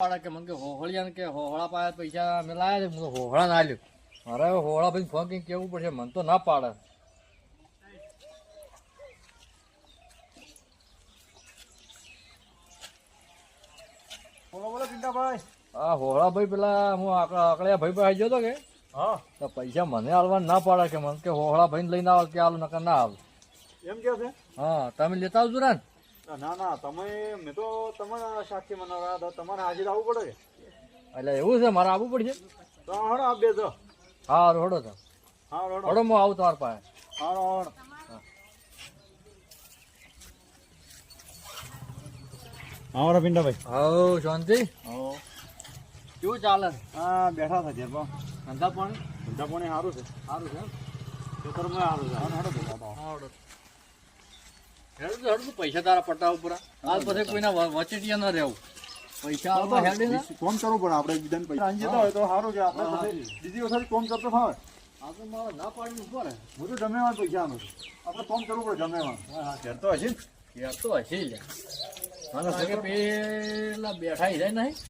પાડે કે મને હોહળિયા કે હોહળા પાસે પૈસા અમે લાયા છે હું તો હોહળા ના લ્યો મારે હોહળા ભાઈ ફોન કઈ કેવું પડશે મને તો ના પાડે. બોલો બોલો પિંટાભાઈ આ હોહળા ભાઈ પેલા હું આકડા આકડ્યા ભાઈ પાસે ગયો કે? હા. તો પૈસા મને આલવા ના પાડે કે મને કે હોહળા ભાઈને લઈને આવે કે આલ નકર ના આવે એમ કે છે? હા તમે લેતા આવજો ને ના ના તમે મેં તો તમારા સાક્ષી મનાવ્યા હતા તમારે હાજર આવવું પડે. એટલે એવું છે મારે આવવું પડશે? તો હડો આપ બે તો હા રોડો તો. હા રોડો રોડો હું આવું તમારી પાસે. હા રડો હા મારા પિંટાભાઈ હવ શાંતિ? હા કેવું ચાલે? હા બેઠા છે જેમ ધંધા પાણી? ધંધા પાણી સારું છે. સારું છે ખેતરમાં સારું છે. હા હડો હા થાઓ. હેડું હેડું પૈસા તારા પટાવ ઉપર. હાલ પછી કોઈના વચેટિયા ન રહેવું. પૈસા આલવા હેડે કોમ કરવું પડે આપણે બીજાને પૈસા. હોય તો સારું છે આપણે બીજી વખત કોમ કરતો ફાવે આ તો મારે ના પાડી ઉપર હું તો પૈસા આનું આપણે કોમ કરવું પડે જમે વાળ ઘેર તો હશે ને. ઘેર તો હશે જ મને પેલા બેઠા જાય નહીં.